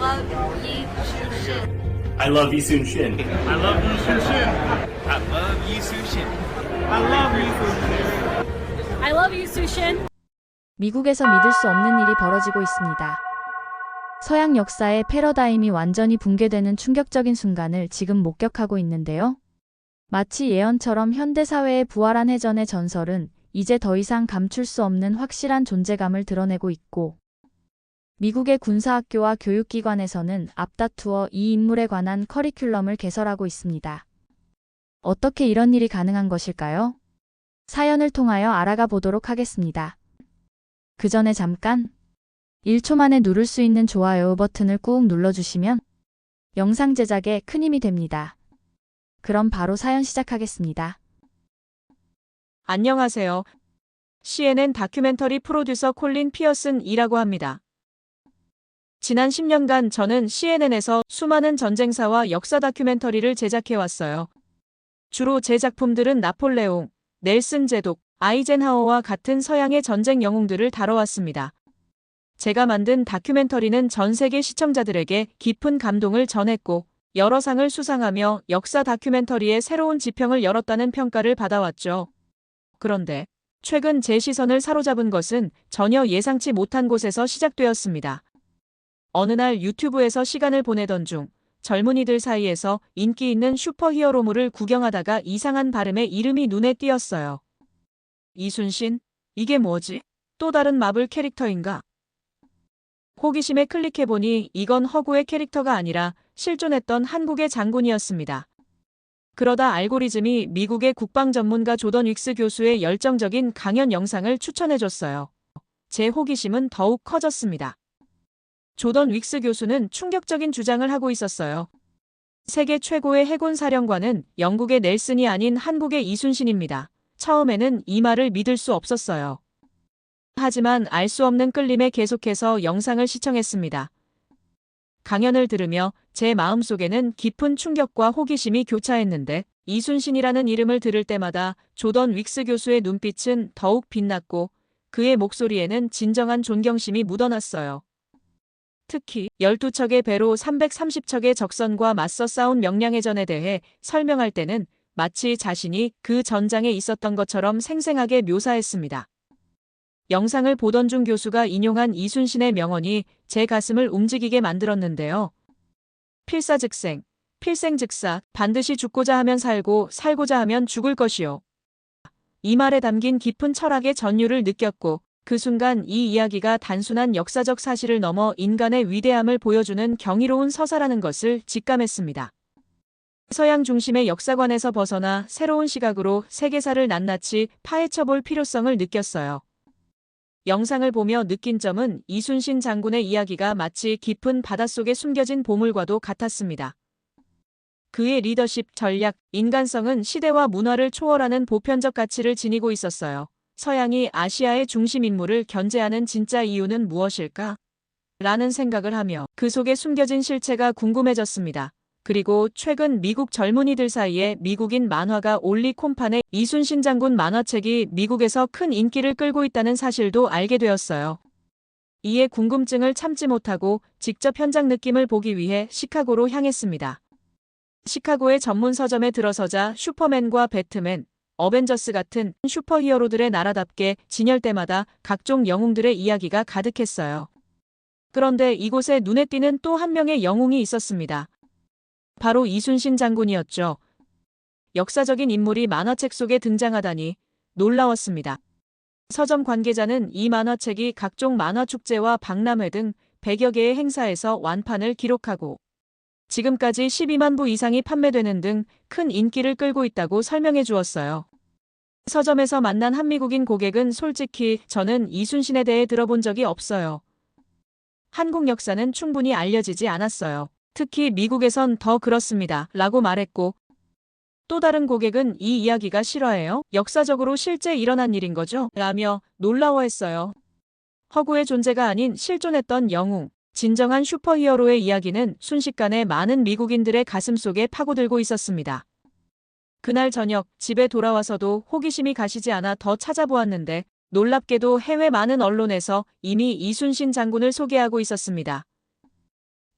love Yi Shin. I love Yi Soon Shin. I love Yi Soo Shin. I love Yi Soo Shin. I love Yi Soo Shin. I love you, Sushin. 미국에서 믿을 수 없는 일이 벌어지고 있습니다. 서양 역사의 패러다임이 완전히 붕괴되는 충격적인 순간을 지금 목격하고 있는데요. 마치 예언처럼 현대 사회의 부활한 해전의 전설은 이제 더 이상 감출 수 없는 확실한 존재감을 드러내고 있고, 미국의 군사학교와 교육기관에서는 앞다투어 이 인물에 관한 커리큘럼을 개설하고 있습니다. 어떻게 이런 일이 가능한 것일까요? 사연을 통하여 알아가 보도록 하겠습니다. 그 전에 잠깐 1초 만에 누를 수 있는 좋아요 버튼을 꾹 눌러주시면 영상 제작에 큰 힘이 됩니다. 그럼 바로 사연 시작하겠습니다. 안녕하세요. CNN 다큐멘터리 프로듀서 콜린 피어슨이라고 합니다. 지난 10년간 저는 CNN에서 수많은 전쟁사와 역사 다큐멘터리를 제작해왔어요. 주로 제 작품들은 나폴레옹, 넬슨 제독, 아이젠하워와 같은 서양의 전쟁 영웅들을 다뤄왔습니다. 제가 만든 다큐멘터리는 전 세계 시청자들에게 깊은 감동을 전했고 여러 상을 수상하며 역사 다큐멘터리의 새로운 지평을 열었다는 평가를 받아왔죠. 그런데 최근 제 시선을 사로잡은 것은 전혀 예상치 못한 곳에서 시작되었습니다. 어느 날 유튜브에서 시간을 보내던 중 젊은이들 사이에서 인기 있는 슈퍼 히어로물을 구경하다가 이상한 발음의 이름이 눈에 띄었어요. 이순신? 이게 뭐지? 또 다른 마블 캐릭터인가? 호기심에 클릭해보니 이건 허구의 캐릭터가 아니라 실존했던 한국의 장군이었습니다. 그러다 알고리즘이 미국의 국방 전문가 조던 윅스 교수의 열정적인 강연 영상을 추천해줬어요. 제 호기심은 더욱 커졌습니다. 조던 윅스 교수는 충격적인 주장을 하고 있었어요. 세계 최고의 해군 사령관은 영국의 넬슨이 아닌 한국의 이순신입니다. 처음에는 이 말을 믿을 수 없었어요. 하지만 알 수 없는 끌림에 계속해서 영상을 시청했습니다. 강연을 들으며 제 마음속에는 깊은 충격과 호기심이 교차했는데 이순신이라는 이름을 들을 때마다 조던 윅스 교수의 눈빛은 더욱 빛났고 그의 목소리에는 진정한 존경심이 묻어났어요. 특히 12척의 배로 330척의 적선과 맞서 싸운 명량해전에 대해 설명할 때는 마치 자신이 그 전장에 있었던 것처럼 생생하게 묘사했습니다. 영상을 보던 중 교수가 인용한 이순신의 명언이 제 가슴을 움직이게 만들었는데요. 필사즉생, 필생즉사, 반드시 죽고자 하면 살고 살고자 하면 죽을 것이요. 이 말에 담긴 깊은 철학의 전율을 느꼈고 그 순간 이 이야기가 단순한 역사적 사실을 넘어 인간의 위대함을 보여주는 경이로운 서사라는 것을 직감했습니다. 서양 중심의 역사관에서 벗어나 새로운 시각으로 세계사를 낱낱이 파헤쳐볼 필요성을 느꼈어요. 영상을 보며 느낀 점은 이순신 장군의 이야기가 마치 깊은 바닷속에 숨겨진 보물과도 같았습니다. 그의 리더십, 전략, 인간성은 시대와 문화를 초월하는 보편적 가치를 지니고 있었어요. 서양이 아시아의 중심 인물을 견제하는 진짜 이유는 무엇일까? 라는 생각을 하며 그 속에 숨겨진 실체가 궁금해졌습니다. 그리고 최근 미국 젊은이들 사이에 미국인 만화가 올리 콤판의 이순신 장군 만화책이 미국에서 큰 인기를 끌고 있다는 사실도 알게 되었어요. 이에 궁금증을 참지 못하고 직접 현장 느낌을 보기 위해 시카고로 향했습니다. 시카고의 전문 서점에 들어서자 슈퍼맨과 배트맨, 어벤져스 같은 슈퍼히어로들의 나라답게 진열대마다 각종 영웅들의 이야기가 가득했어요. 그런데 이곳에 눈에 띄는 또 한 명의 영웅이 있었습니다. 바로 이순신 장군이었죠. 역사적인 인물이 만화책 속에 등장하다니 놀라웠습니다. 서점 관계자는 이 만화책이 각종 만화 축제와 박람회 등 100여 개의 행사에서 완판을 기록하고 지금까지 12만 부 이상이 판매되는 등 큰 인기를 끌고 있다고 설명해 주었어요. 서점에서 만난 한미국인 고객은 솔직히 저는 이순신에 대해 들어본 적이 없어요. 한국 역사는 충분히 알려지지 않았어요. 특히 미국에선 더 그렇습니다. 라고 말했고 또 다른 고객은 이 이야기가 실화예요? 역사적으로 실제 일어난 일인 거죠? 라며 놀라워했어요. 허구의 존재가 아닌 실존했던 영웅, 진정한 슈퍼히어로의 이야기는 순식간에 많은 미국인들의 가슴 속에 파고들고 있었습니다. 그날 저녁 집에 돌아와서도 호기심이 가시지 않아 더 찾아보았는데 놀랍게도 해외 많은 언론에서 이미 이순신 장군을 소개하고 있었습니다.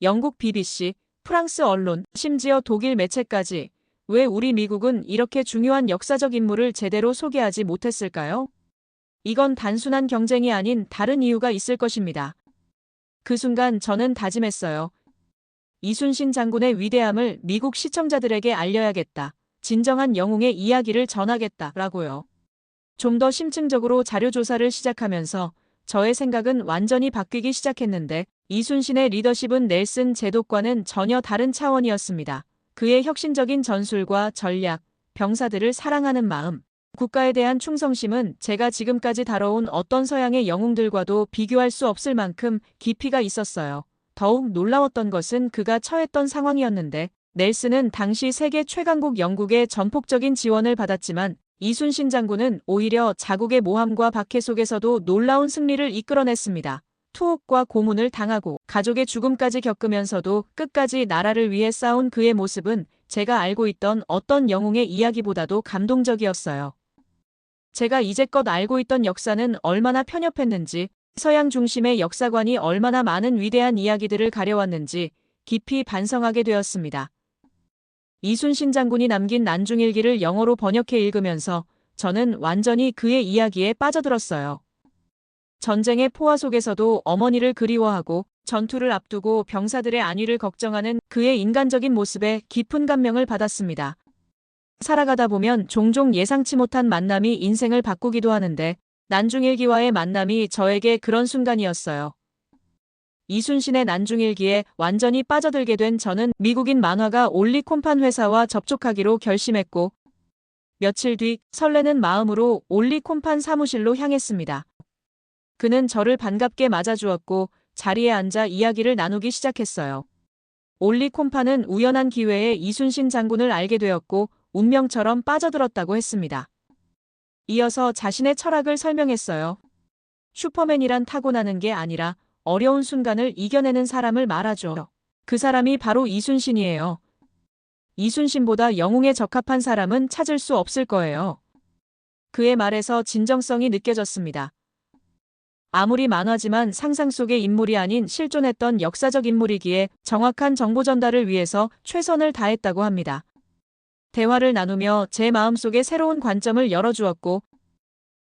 영국 BBC, 프랑스 언론, 심지어 독일 매체까지 왜 우리 미국은 이렇게 중요한 역사적 인물을 제대로 소개하지 못했을까요? 이건 단순한 경쟁이 아닌 다른 이유가 있을 것입니다. 그 순간 저는 다짐했어요. 이순신 장군의 위대함을 미국 시청자들에게 알려야겠다. 진정한 영웅의 이야기를 전하겠다라고요. 좀 더 심층적으로 자료 조사를 시작하면서 저의 생각은 완전히 바뀌기 시작했는데 이순신의 리더십은 넬슨 제독과는 전혀 다른 차원이었습니다. 그의 혁신적인 전술과 전략, 병사들을 사랑하는 마음, 국가에 대한 충성심은 제가 지금까지 다뤄온 어떤 서양의 영웅들과도 비교할 수 없을 만큼 깊이가 있었어요. 더욱 놀라웠던 것은 그가 처했던 상황이었는데 넬슨은 당시 세계 최강국 영국의 전폭적인 지원을 받았지만 이순신 장군은 오히려 자국의 모함과 박해 속에서도 놀라운 승리를 이끌어냈습니다. 투옥과 고문을 당하고 가족의 죽음까지 겪으면서도 끝까지 나라를 위해 싸운 그의 모습은 제가 알고 있던 어떤 영웅의 이야기보다도 감동적이었어요. 제가 이제껏 알고 있던 역사는 얼마나 편협했는지, 서양 중심의 역사관이 얼마나 많은 위대한 이야기들을 가려왔는지 깊이 반성하게 되었습니다. 이순신 장군이 남긴 난중일기를 영어로 번역해 읽으면서 저는 완전히 그의 이야기에 빠져들었어요. 전쟁의 포화 속에서도 어머니를 그리워하고 전투를 앞두고 병사들의 안위를 걱정하는 그의 인간적인 모습에 깊은 감명을 받았습니다. 살아가다 보면 종종 예상치 못한 만남이 인생을 바꾸기도 하는데 난중일기와의 만남이 저에게 그런 순간이었어요. 이순신의 난중일기에 완전히 빠져들게 된 저는 미국인 만화가 올리콤판 회사와 접촉하기로 결심했고 며칠 뒤 설레는 마음으로 올리콤판 사무실로 향했습니다. 그는 저를 반갑게 맞아주었고 자리에 앉아 이야기를 나누기 시작했어요. 올리콤판은 우연한 기회에 이순신 장군을 알게 되었고 운명처럼 빠져들었다고 했습니다. 이어서 자신의 철학을 설명했어요. 슈퍼맨이란 타고나는 게 아니라 어려운 순간을 이겨내는 사람을 말하죠. 그 사람이 바로 이순신이에요. 이순신보다 영웅에 적합한 사람은 찾을 수 없을 거예요. 그의 말에서 진정성이 느껴졌습니다. 아무리 만화지만 상상 속의 인물이 아닌 실존했던 역사적 인물이기에 정확한 정보 전달을 위해서 최선을 다했다고 합니다. 대화를 나누며 제 마음속에 새로운 관점을 열어주었고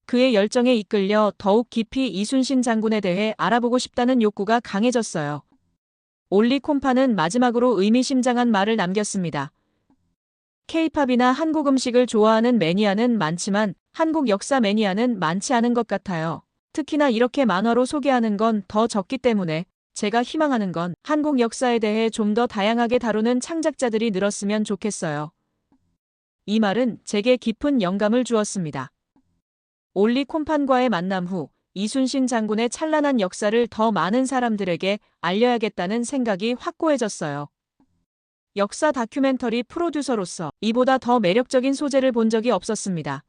그의 열정에 이끌려 더욱 깊이 이순신 장군에 대해 알아보고 싶다는 욕구가 강해졌어요. 올리 콤파는 마지막으로 의미심장한 말을 남겼습니다. 케이팝이나 한국 음식을 좋아하는 매니아는 많지만 한국 역사 매니아는 많지 않은 것 같아요. 특히나 이렇게 만화로 소개하는 건 더 적기 때문에 제가 희망하는 건 한국 역사에 대해 좀 더 다양하게 다루는 창작자들이 늘었으면 좋겠어요. 이 말은 제게 깊은 영감을 주었습니다. 올리 콤판과의 만남 후 이순신 장군의 찬란한 역사를 더 많은 사람들에게 알려야겠다는 생각이 확고해졌어요. 역사 다큐멘터리 프로듀서로서 이보다 더 매력적인 소재를 본 적이 없었습니다.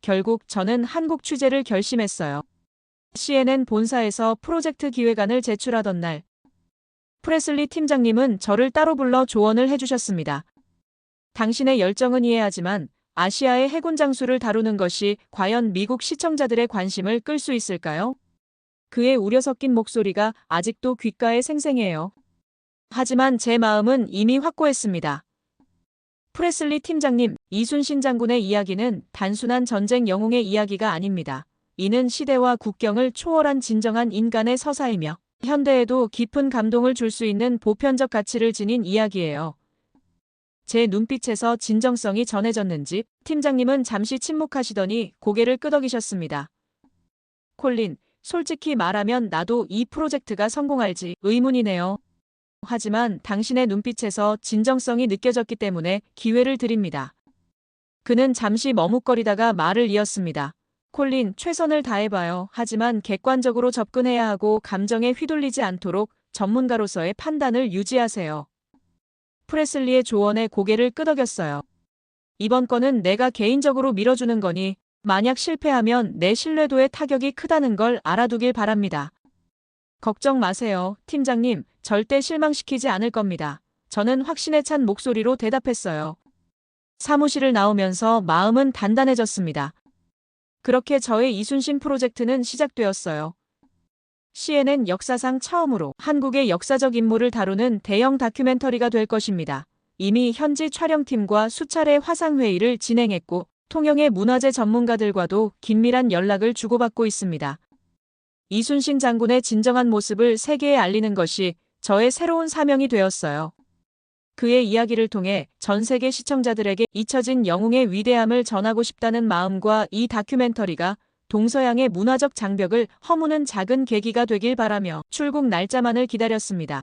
결국 저는 한국 취재를 결심했어요. CNN 본사에서 프로젝트 기획안을 제출하던 날, 프레슬리 팀장님은 저를 따로 불러 조언을 해주셨습니다. 당신의 열정은 이해하지만 아시아의 해군 장수를 다루는 것이 과연 미국 시청자들의 관심을 끌 수 있을까요? 그의 우려 섞인 목소리가 아직도 귓가에 생생해요. 하지만 제 마음은 이미 확고했습니다. 프레슬리 팀장님, 이순신 장군의 이야기는 단순한 전쟁 영웅의 이야기가 아닙니다. 이는 시대와 국경을 초월한 진정한 인간의 서사이며 현대에도 깊은 감동을 줄 수 있는 보편적 가치를 지닌 이야기예요. 제 눈빛에서 진정성이 전해졌는지 팀장님은 잠시 침묵하시더니 고개를 끄덕이셨습니다. 콜린, 솔직히 말하면 나도 이 프로젝트가 성공할지 의문이네요. 하지만 당신의 눈빛에서 진정성이 느껴졌기 때문에 기회를 드립니다. 그는 잠시 머뭇거리다가 말을 이었습니다. 콜린, 최선을 다해봐요. 하지만 객관적으로 접근해야 하고 감정에 휘둘리지 않도록 전문가로서의 판단을 유지하세요. 프레슬리의 조언에 고개를 끄덕였어요. 이번 건은 내가 개인적으로 밀어주는 거니 만약 실패하면 내 신뢰도에 타격이 크다는 걸 알아두길 바랍니다. 걱정 마세요, 팀장님. 절대 실망시키지 않을 겁니다. 저는 확신에 찬 목소리로 대답했어요. 사무실을 나오면서 마음은 단단해졌습니다. 그렇게 저의 이순신 프로젝트는 시작되었어요. CNN 역사상 처음으로 한국의 역사적 인물을 다루는 대형 다큐멘터리가 될 것입니다. 이미 현지 촬영팀과 수차례 화상회의를 진행했고 통영의 문화재 전문가들과도 긴밀한 연락을 주고받고 있습니다. 이순신 장군의 진정한 모습을 세계에 알리는 것이 저의 새로운 사명이 되었어요. 그의 이야기를 통해 전 세계 시청자들에게 잊혀진 영웅의 위대함을 전하고 싶다는 마음과 이 다큐멘터리가 동서양의 문화적 장벽을 허무는 작은 계기가 되길 바라며 출국 날짜만을 기다렸습니다.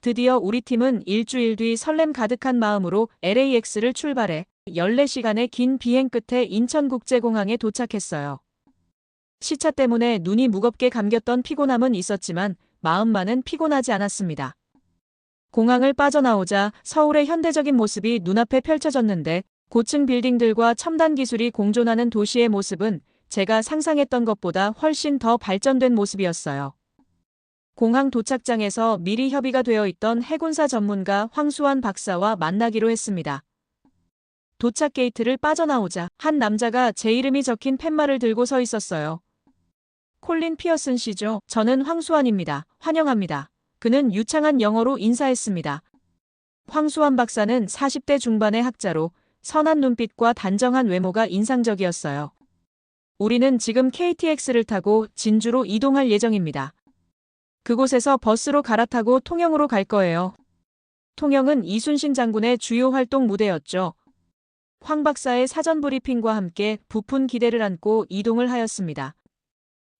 드디어 우리 팀은 일주일 뒤 설렘 가득한 마음으로 LAX를 출발해 14시간의 긴 비행 끝에 인천국제공항에 도착했어요. 시차 때문에 눈이 무겁게 감겼던 피곤함은 있었지만 마음만은 피곤하지 않았습니다. 공항을 빠져나오자 서울의 현대적인 모습이 눈앞에 펼쳐졌는데 고층 빌딩들과 첨단 기술이 공존하는 도시의 모습은 제가 상상했던 것보다 훨씬 더 발전된 모습이었어요. 공항 도착장에서 미리 협의가 되어 있던 해군사 전문가 황수환 박사와 만나기로 했습니다. 도착 게이트를 빠져나오자 한 남자가 제 이름이 적힌 팻말을 들고 서 있었어요. 콜린 피어슨 씨죠. 저는 황수환입니다. 환영합니다. 그는 유창한 영어로 인사했습니다. 황수환 박사는 40대 중반의 학자로 선한 눈빛과 단정한 외모가 인상적이었어요. 우리는 지금 KTX를 타고 진주로 이동할 예정입니다. 그곳에서 버스로 갈아타고 통영으로 갈 거예요. 통영은 이순신 장군의 주요 활동 무대였죠. 황 박사의 사전 브리핑과 함께 부푼 기대를 안고 이동을 하였습니다.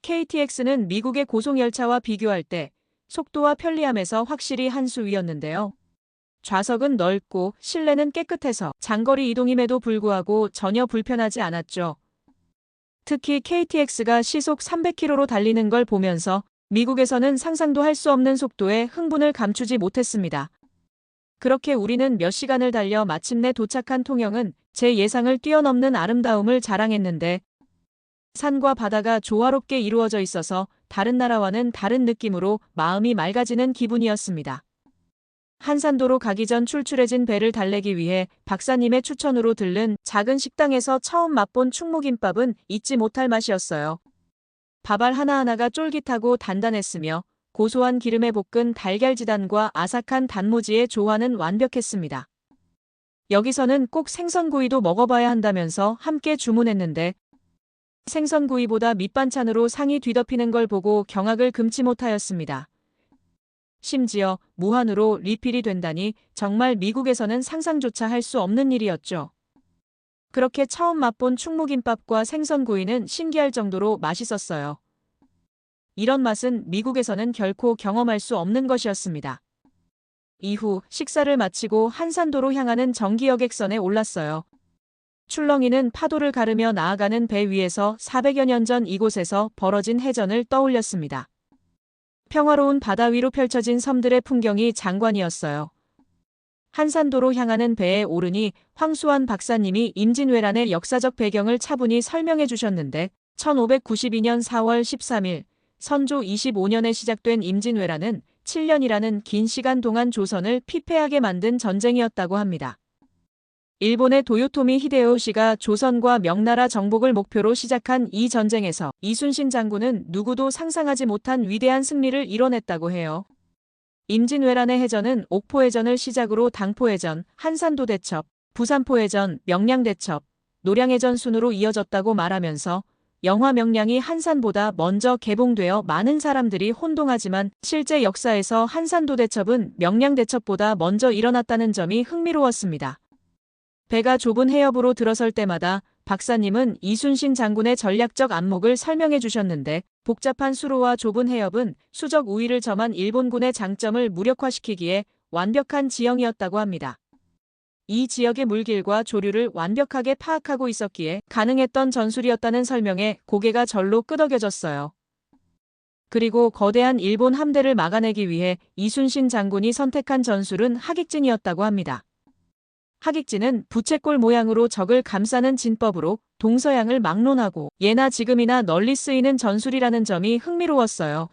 KTX는 미국의 고속열차와 비교할 때 속도와 편리함에서 확실히 한 수 위였는데요. 좌석은 넓고 실내는 깨끗해서 장거리 이동임에도 불구하고 전혀 불편하지 않았죠. 특히 KTX가 시속 300km로 달리는 걸 보면서 미국에서는 상상도 할 수 없는 속도에 흥분을 감추지 못했습니다. 그렇게 우리는 몇 시간을 달려 마침내 도착한 통영은 제 예상을 뛰어넘는 아름다움을 자랑했는데 산과 바다가 조화롭게 이루어져 있어서 다른 나라와는 다른 느낌으로 마음이 맑아지는 기분이었습니다. 한산도로 가기 전 출출해진 배를 달래기 위해 박사님의 추천으로 들른 작은 식당에서 처음 맛본 충무김밥은 잊지 못할 맛이었어요. 밥알 하나하나가 쫄깃하고 단단했으며 고소한 기름에 볶은 달걀지단과 아삭한 단무지의 조화는 완벽했습니다. 여기서는 꼭 생선구이도 먹어봐야 한다면서 함께 주문했는데 생선구이보다 밑반찬으로 상이 뒤덮이는 걸 보고 경악을 금치 못하였습니다. 심지어 무한으로 리필이 된다니 정말 미국에서는 상상조차 할 수 없는 일이었죠. 그렇게 처음 맛본 충무김밥과 생선구이는 신기할 정도로 맛있었어요. 이런 맛은 미국에서는 결코 경험할 수 없는 것이었습니다. 이후 식사를 마치고 한산도로 향하는 정기여객선에 올랐어요. 출렁이는 파도를 가르며 나아가는 배 위에서 400여 년 전 이곳에서 벌어진 해전을 떠올렸습니다. 평화로운 바다 위로 펼쳐진 섬들의 풍경이 장관이었어요. 한산도로 향하는 배에 오르니 황수환 박사님이 임진왜란의 역사적 배경을 차분히 설명해 주셨는데 1592년 4월 13일 선조 25년에 시작된 임진왜란은 7년이라는 긴 시간 동안 조선을 피폐하게 만든 전쟁이었다고 합니다. 일본의 도요토미 히데요시가 조선과 명나라 정복을 목표로 시작한 이 전쟁에서 이순신 장군은 누구도 상상하지 못한 위대한 승리를 이뤄냈다고 해요. 임진왜란의 해전은 옥포해전을 시작으로 당포해전, 한산도 대첩, 부산포 해전, 명량 대첩, 노량해전 순으로 이어졌다고 말하면서 영화 명량이 한산보다 먼저 개봉되어 많은 사람들이 혼동하지만 실제 역사에서 한산도 대첩은 명량 대첩보다 먼저 일어났다는 점이 흥미로웠습니다. 배가 좁은 해협으로 들어설 때마다 박사님은 이순신 장군의 전략적 안목을 설명해 주셨는데 복잡한 수로와 좁은 해협은 수적 우위를 점한 일본군의 장점을 무력화시키기에 완벽한 지형이었다고 합니다. 이 지역의 물길과 조류를 완벽하게 파악하고 있었기에 가능했던 전술이었다는 설명에 고개가 절로 끄덕여졌어요. 그리고 거대한 일본 함대를 막아내기 위해 이순신 장군이 선택한 전술은 하객진이었다고 합니다. 하객진은 부채꼴 모양으로 적을 감싸는 진법으로 동서양을 막론하고 예나 지금이나 널리 쓰이는 전술이라는 점이 흥미로웠어요.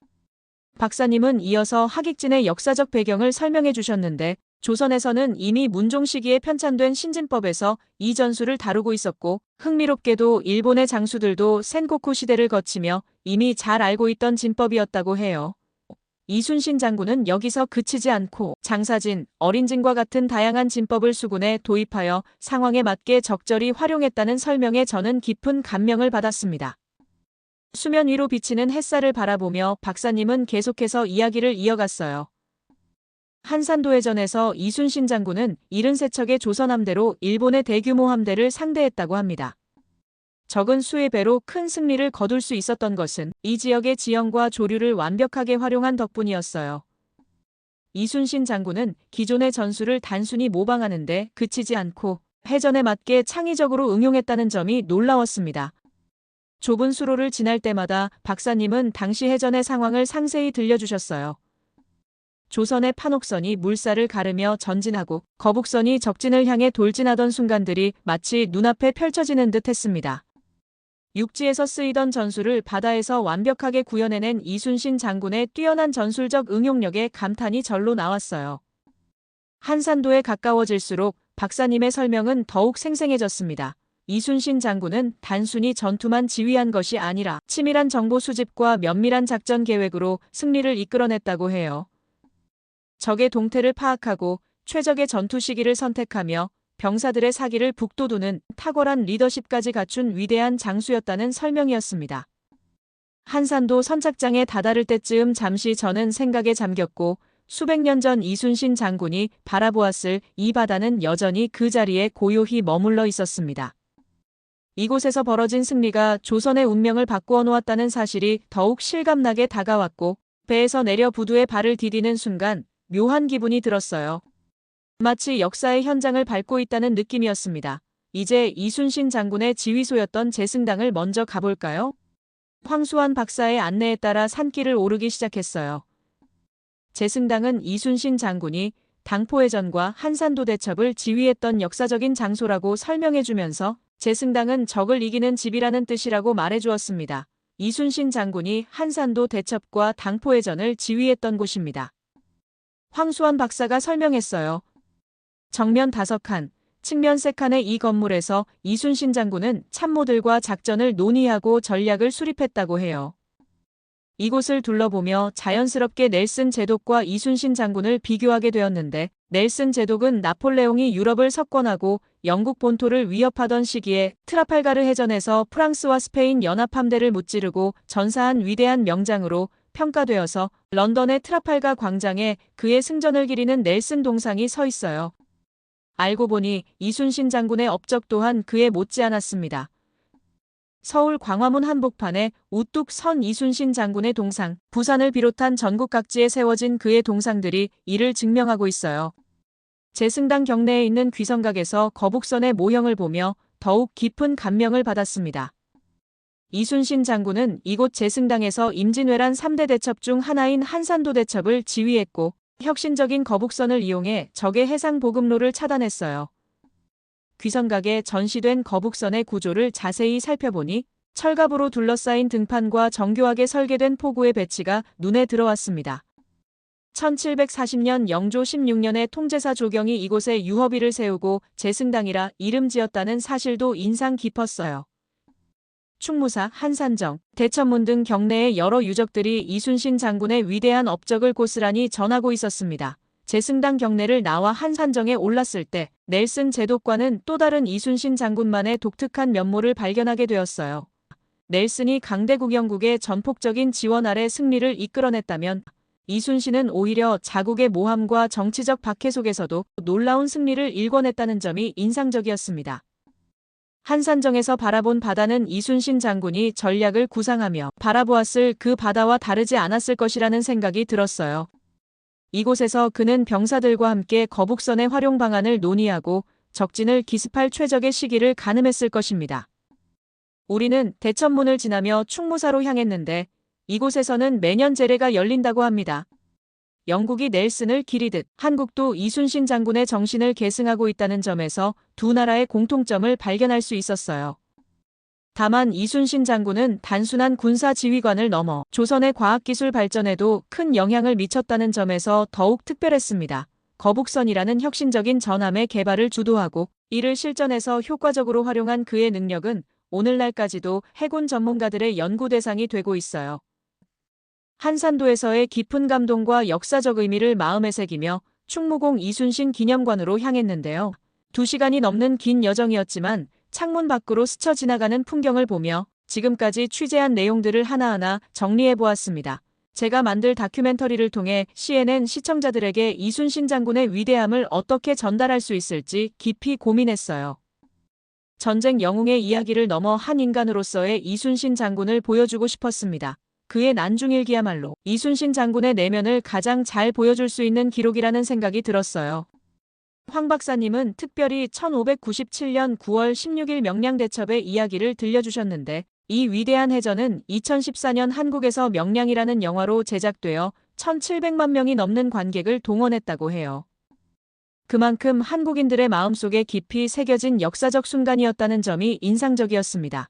박사님은 이어서 하객진의 역사적 배경을 설명해 주셨는데 조선에서는 이미 문종 시기에 편찬된 신진법에서 이 전술을 다루고 있었고 흥미롭게도 일본의 장수들도 센고쿠 시대를 거치며 이미 잘 알고 있던 진법이었다고 해요. 이순신 장군은 여기서 그치지 않고 장사진, 어린진과 같은 다양한 진법을 수군에 도입하여 상황에 맞게 적절히 활용했다는 설명에 저는 깊은 감명을 받았습니다. 수면 위로 비치는 햇살을 바라보며 박사님은 계속해서 이야기를 이어갔어요. 한산도해전에서 이순신 장군은 73척의 조선함대로 일본의 대규모 함대를 상대했다고 합니다. 적은 수의 배로 큰 승리를 거둘 수 있었던 것은 이 지역의 지형과 조류를 완벽하게 활용한 덕분이었어요. 이순신 장군은 기존의 전술을 단순히 모방하는데 그치지 않고 해전에 맞게 창의적으로 응용했다는 점이 놀라웠습니다. 좁은 수로를 지날 때마다 박사님은 당시 해전의 상황을 상세히 들려주셨어요. 조선의 판옥선이 물살을 가르며 전진하고 거북선이 적진을 향해 돌진하던 순간들이 마치 눈앞에 펼쳐지는 듯 했습니다. 육지에서 쓰이던 전술을 바다에서 완벽하게 구현해낸 이순신 장군의 뛰어난 전술적 응용력에 감탄이 절로 나왔어요. 한산도에 가까워질수록 박사님의 설명은 더욱 생생해졌습니다. 이순신 장군은 단순히 전투만 지휘한 것이 아니라 치밀한 정보 수집과 면밀한 작전 계획으로 승리를 이끌어냈다고 해요. 적의 동태를 파악하고 최적의 전투 시기를 선택하며 병사들의 사기를 북돋우는 탁월한 리더십까지 갖춘 위대한 장수였다는 설명이었습니다. 한산도 선착장에 다다를 때쯤 잠시 저는 생각에 잠겼고 수백 년 전 이순신 장군이 바라보았을 이 바다는 여전히 그 자리에 고요히 머물러 있었습니다. 이곳에서 벌어진 승리가 조선의 운명을 바꾸어 놓았다는 사실이 더욱 실감나게 다가왔고 배에서 내려 부두에 발을 디디는 순간 묘한 기분이 들었어요. 마치 역사의 현장을 밟고 있다는 느낌이었습니다. 이제 이순신 장군의 지휘소였던 제승당을 먼저 가볼까요? 황수환 박사의 안내에 따라 산길을 오르기 시작했어요. 제승당은 이순신 장군이 당포해전과 한산도 대첩을 지휘했던 역사적인 장소라고 설명해주면서 제승당은 적을 이기는 집이라는 뜻이라고 말해주었습니다. 이순신 장군이 한산도 대첩과 당포해전을 지휘했던 곳입니다. 황수환 박사가 설명했어요. 정면 다섯 칸, 측면 세 칸의 이 건물에서 이순신 장군은 참모들과 작전을 논의하고 전략을 수립했다고 해요. 이곳을 둘러보며 자연스럽게 넬슨 제독과 이순신 장군을 비교하게 되었는데 넬슨 제독은 나폴레옹이 유럽을 석권하고 영국 본토를 위협하던 시기에 트라팔가르 해전에서 프랑스와 스페인 연합함대를 무찌르고 전사한 위대한 명장으로 평가되어서 런던의 트라팔가 광장에 그의 승전을 기리는 넬슨 동상이 서 있어요. 알고 보니 이순신 장군의 업적 또한 그에 못지않았습니다. 서울 광화문 한복판에 우뚝 선 이순신 장군의 동상, 부산을 비롯한 전국 각지에 세워진 그의 동상들이 이를 증명하고 있어요. 제승당 경내에 있는 귀성각에서 거북선의 모형을 보며 더욱 깊은 감명을 받았습니다. 이순신 장군은 이곳 제승당에서 임진왜란 3대 대첩 중 하나인 한산도 대첩을 지휘했고 혁신적인 거북선을 이용해 적의 해상 보급로를 차단했어요. 귀성각에 전시된 거북선의 구조를 자세히 살펴보니 철갑으로 둘러싸인 등판과 정교하게 설계된 포구의 배치가 눈에 들어왔습니다. 1740년 영조 16년에 통제사 조경이 이곳에 유허비를 세우고 제승당이라 이름 지었다는 사실도 인상 깊었어요. 충무사, 한산정, 대천문 등 경내의 여러 유적들이 이순신 장군의 위대한 업적을 고스란히 전하고 있었습니다. 제승당 경내를 나와 한산정에 올랐을 때 넬슨 제독과는 또 다른 이순신 장군만의 독특한 면모를 발견하게 되었어요. 넬슨이 강대국 영국의 전폭적인 지원 아래 승리를 이끌어냈다면 이순신은 오히려 자국의 모함과 정치적 박해 속에서도 놀라운 승리를 일궈냈다는 점이 인상적이었습니다. 한산정에서 바라본 바다는 이순신 장군이 전략을 구상하며 바라보았을 그 바다와 다르지 않았을 것이라는 생각이 들었어요. 이곳에서 그는 병사들과 함께 거북선의 활용 방안을 논의하고 적진을 기습할 최적의 시기를 가늠했을 것입니다. 우리는 대천문을 지나며 충무사로 향했는데 이곳에서는 매년 제례가 열린다고 합니다. 영국이 넬슨을 기리듯 한국도 이순신 장군의 정신을 계승하고 있다는 점에서 두 나라의 공통점을 발견할 수 있었어요. 다만 이순신 장군은 단순한 군사 지휘관을 넘어 조선의 과학기술 발전에도 큰 영향을 미쳤다는 점에서 더욱 특별했습니다. 거북선이라는 혁신적인 전함의 개발을 주도하고 이를 실전에서 효과적으로 활용한 그의 능력은 오늘날까지도 해군 전문가들의 연구 대상이 되고 있어요. 한산도에서의 깊은 감동과 역사적 의미를 마음에 새기며 충무공 이순신 기념관으로 향했는데요. 두 시간이 넘는 긴 여정이었지만 창문 밖으로 스쳐 지나가는 풍경을 보며 지금까지 취재한 내용들을 하나하나 정리해 보았습니다. 제가 만들 다큐멘터리를 통해 CNN 시청자들에게 이순신 장군의 위대함을 어떻게 전달할 수 있을지 깊이 고민했어요. 전쟁 영웅의 이야기를 넘어 한 인간으로서의 이순신 장군을 보여주고 싶었습니다. 그의 난중일기야말로 이순신 장군의 내면을 가장 잘 보여줄 수 있는 기록이라는 생각이 들었어요. 황 박사님은 특별히 1597년 9월 16일 명량대첩의 이야기를 들려주셨는데 이 위대한 해전은 2014년 한국에서 명량이라는 영화로 제작되어 1700만 명이 넘는 관객을 동원했다고 해요. 그만큼 한국인들의 마음속에 깊이 새겨진 역사적 순간이었다는 점이 인상적이었습니다.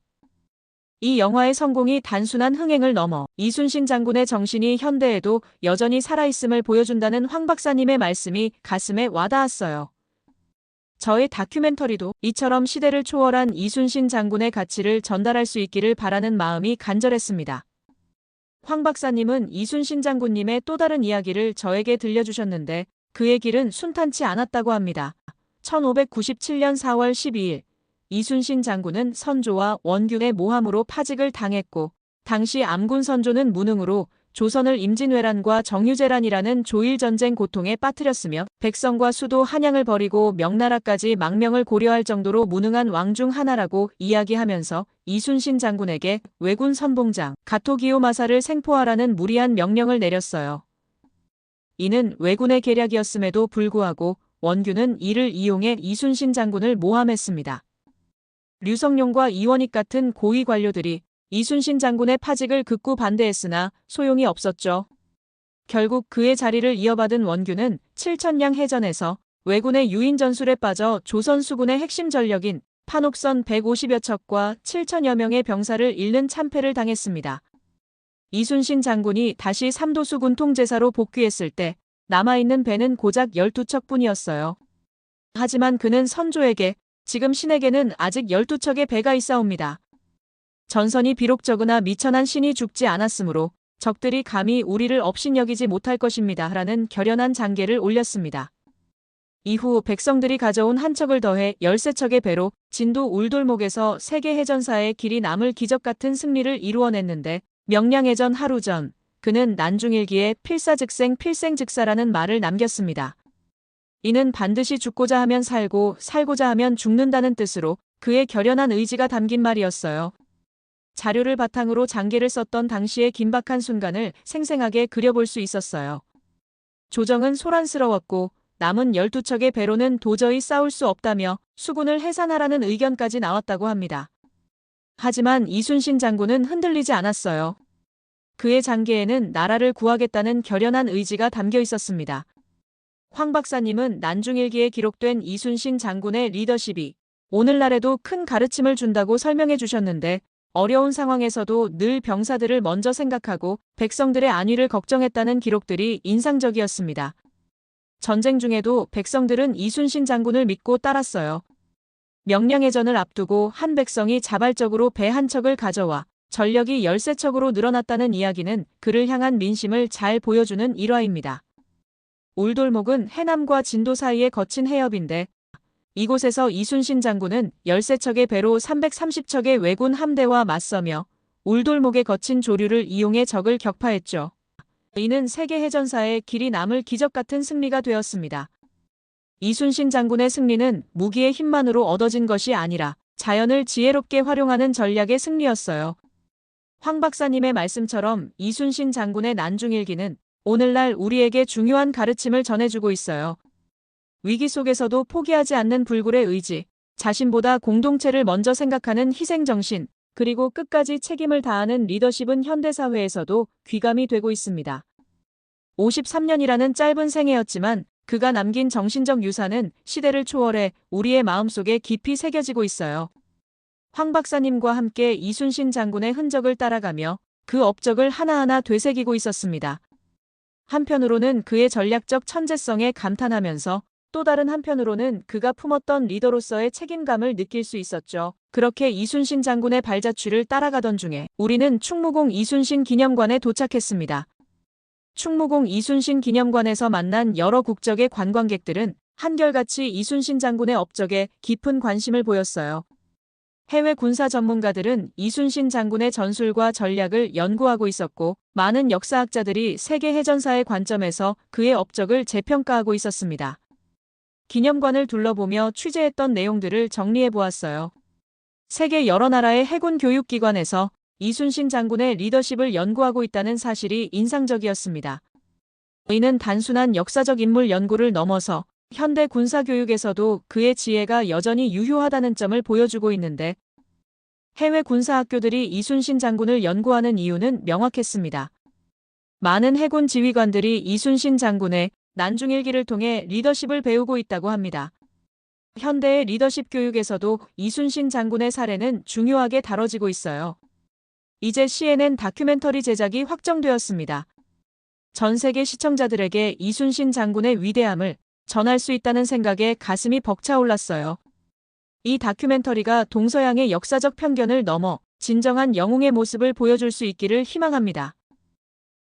이 영화의 성공이 단순한 흥행을 넘어 이순신 장군의 정신이 현대에도 여전히 살아있음을 보여준다는 황 박사님의 말씀이 가슴에 와닿았어요. 저의 다큐멘터리도 이처럼 시대를 초월한 이순신 장군의 가치를 전달할 수 있기를 바라는 마음이 간절했습니다. 황 박사님은 이순신 장군님의 또 다른 이야기를 저에게 들려주셨는데 그의 길은 순탄치 않았다고 합니다. 1597년 4월 12일 이순신 장군은 선조와 원균의 모함으로 파직을 당했고 당시 암군 선조는 무능으로 조선을 임진왜란과 정유재란이라는 조일전쟁 고통에 빠뜨렸으며 백성과 수도 한양을 버리고 명나라까지 망명을 고려할 정도로 무능한 왕 중 하나라고 이야기하면서 이순신 장군에게 왜군 선봉장 가토기요 마사를 생포하라는 무리한 명령을 내렸어요. 이는 왜군의 계략이었음에도 불구하고 원균은 이를 이용해 이순신 장군을 모함했습니다. 류성룡과 이원익 같은 고위 관료들이 이순신 장군의 파직을 극구 반대했으나 소용이 없었죠. 결국 그의 자리를 이어받은 원균은 7천량 해전에서 왜군의 유인 전술에 빠져 조선 수군의 핵심 전력인 판옥선 150여 척과 7천여 명의 병사를 잃는 참패를 당했습니다. 이순신 장군이 다시 삼도수군 통제사로 복귀했을 때 남아있는 배는 고작 12척뿐이었어요. 하지만 그는 선조에게 지금 신에게는 아직 12척의 배가 있사옵니다. 전선이 비록 적으나 미천한 신이 죽지 않았으므로 적들이 감히 우리를 업신여기지 못할 것입니다. 라는 결연한 장계를 올렸습니다. 이후 백성들이 가져온 한 척을 더해 13척의 배로 진도 울돌목에서 세계 해전사의 길이 남을 기적 같은 승리를 이루어냈는데 명량해전 하루 전 그는 난중일기에 필사즉생 필생즉사라는 말을 남겼습니다. 이는 반드시 죽고자 하면 살고 살고자 하면 죽는다는 뜻으로 그의 결연한 의지가 담긴 말이었어요. 자료를 바탕으로 장계를 썼던 당시의 긴박한 순간을 생생하게 그려볼 수 있었어요. 조정은 소란스러웠고 남은 12척의 배로는 도저히 싸울 수 없다며 수군을 해산하라는 의견까지 나왔다고 합니다. 하지만 이순신 장군은 흔들리지 않았어요. 그의 장계에는 나라를 구하겠다는 결연한 의지가 담겨 있었습니다. 황 박사님은 난중일기에 기록된 이순신 장군의 리더십이 오늘날에도 큰 가르침을 준다고 설명해 주셨는데 어려운 상황에서도 늘 병사들을 먼저 생각하고 백성들의 안위를 걱정했다는 기록들이 인상적이었습니다. 전쟁 중에도 백성들은 이순신 장군을 믿고 따랐어요. 명량해전을 앞두고 한 백성이 자발적으로 배 한 척을 가져와 전력이 13척으로 늘어났다는 이야기는 그를 향한 민심을 잘 보여주는 일화입니다. 울돌목은 해남과 진도 사이에 거친 해협인데 이곳에서 이순신 장군은 13척의 배로 330척의 왜군 함대와 맞서며 울돌목의 거친 조류를 이용해 적을 격파했죠. 이는 세계해전사의 길이 남을 기적 같은 승리가 되었습니다. 이순신 장군의 승리는 무기의 힘만으로 얻어진 것이 아니라 자연을 지혜롭게 활용하는 전략의 승리였어요. 황 박사님의 말씀처럼 이순신 장군의 난중일기는 오늘날 우리에게 중요한 가르침을 전해주고 있어요. 위기 속에서도 포기하지 않는 불굴의 의지, 자신보다 공동체를 먼저 생각하는 희생정신, 그리고 끝까지 책임을 다하는 리더십은 현대사회에서도 귀감이 되고 있습니다. 53년이라는 짧은 생애였지만 그가 남긴 정신적 유산은 시대를 초월해 우리의 마음속에 깊이 새겨지고 있어요. 황 박사님과 함께 이순신 장군의 흔적을 따라가며 그 업적을 하나하나 되새기고 있었습니다. 한편으로는 그의 전략적 천재성에 감탄하면서 또 다른 한편으로는 그가 품었던 리더로서의 책임감을 느낄 수 있었죠. 그렇게 이순신 장군의 발자취를 따라가던 중에 우리는 충무공 이순신 기념관에 도착했습니다. 충무공 이순신 기념관에서 만난 여러 국적의 관광객들은 한결같이 이순신 장군의 업적에 깊은 관심을 보였어요. 해외 군사 전문가들은 이순신 장군의 전술과 전략을 연구하고 있었고 많은 역사학자들이 세계 해전사의 관점에서 그의 업적을 재평가하고 있었습니다. 기념관을 둘러보며 취재했던 내용들을 정리해 보았어요. 세계 여러 나라의 해군 교육기관에서 이순신 장군의 리더십을 연구하고 있다는 사실이 인상적이었습니다. 이는 단순한 역사적 인물 연구를 넘어서 현대 군사 교육에서도 그의 지혜가 여전히 유효하다는 점을 보여주고 있는데 해외 군사 학교들이 이순신 장군을 연구하는 이유는 명확했습니다. 많은 해군 지휘관들이 이순신 장군의 난중일기를 통해 리더십을 배우고 있다고 합니다. 현대의 리더십 교육에서도 이순신 장군의 사례는 중요하게 다뤄지고 있어요. 이제 CNN 다큐멘터리 제작이 확정되었습니다. 전 세계 시청자들에게 이순신 장군의 위대함을 전할 수 있다는 생각에 가슴이 벅차올랐어요. 이 다큐멘터리가 동서양의 역사적 편견을 넘어 진정한 영웅의 모습을 보여줄 수 있기를 희망합니다.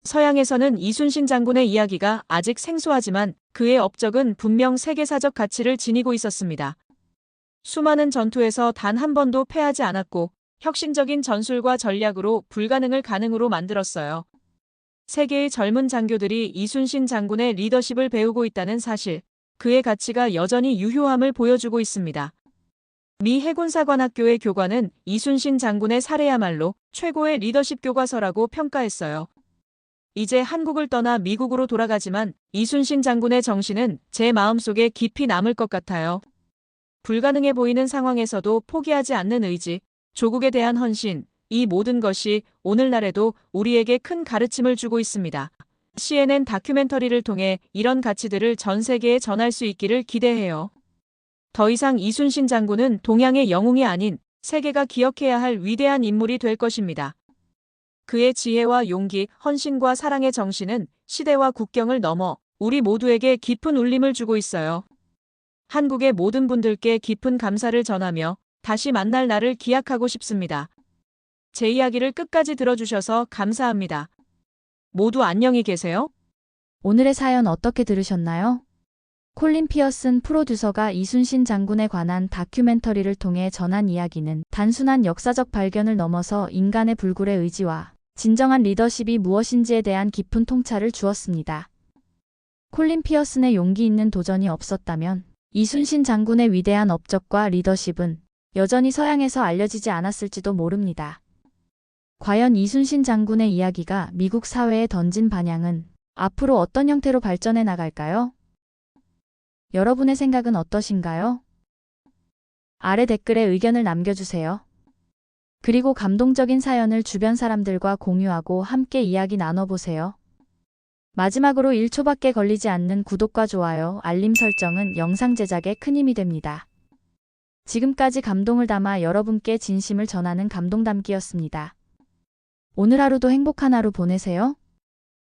서양에서는 이순신 장군의 이야기가 아직 생소하지만 그의 업적은 분명 세계사적 가치를 지니고 있었습니다. 수많은 전투에서 단 한 번도 패하지 않았고 혁신적인 전술과 전략으로 불가능을 가능으로 만들었어요. 세계의 젊은 장교들이 이순신 장군의 리더십을 배우고 있다는 사실, 그의 가치가 여전히 유효함을 보여주고 있습니다. 미 해군사관학교의 교관은 이순신 장군의 사례야말로 최고의 리더십 교과서라고 평가했어요. 이제 한국을 떠나 미국으로 돌아가지만 이순신 장군의 정신은 제 마음속에 깊이 남을 것 같아요. 불가능해 보이는 상황에서도 포기하지 않는 의지, 조국에 대한 헌신, 이 모든 것이 오늘날에도 우리에게 큰 가르침을 주고 있습니다. CNN 다큐멘터리를 통해 이런 가치들을 전 세계에 전할 수 있기를 기대해요. 더 이상 이순신 장군은 동양의 영웅이 아닌 세계가 기억해야 할 위대한 인물이 될 것입니다. 그의 지혜와 용기, 헌신과 사랑의 정신은 시대와 국경을 넘어 우리 모두에게 깊은 울림을 주고 있어요. 한국의 모든 분들께 깊은 감사를 전하며 다시 만날 날을 기약하고 싶습니다. 제 이야기를 끝까지 들어주셔서 감사합니다. 모두 안녕히 계세요. 오늘의 사연 어떻게 들으셨나요? 콜린 피어슨 프로듀서가 이순신 장군에 관한 다큐멘터리를 통해 전한 이야기는 단순한 역사적 발견을 넘어서 인간의 불굴의 의지와 진정한 리더십이 무엇인지에 대한 깊은 통찰을 주었습니다. 콜린 피어슨의 용기 있는 도전이 없었다면 이순신 장군의 위대한 업적과 리더십은 여전히 서양에서 알려지지 않았을지도 모릅니다. 과연 이순신 장군의 이야기가 미국 사회에 던진 반향은 앞으로 어떤 형태로 발전해 나갈까요? 여러분의 생각은 어떠신가요? 아래 댓글에 의견을 남겨주세요. 그리고 감동적인 사연을 주변 사람들과 공유하고 함께 이야기 나눠보세요. 마지막으로 1초밖에 걸리지 않는 구독과 좋아요, 알림 설정은 영상 제작에 큰 힘이 됩니다. 지금까지 감동을 담아 여러분께 진심을 전하는 감동 담기였습니다. 오늘 하루도 행복한 하루 보내세요.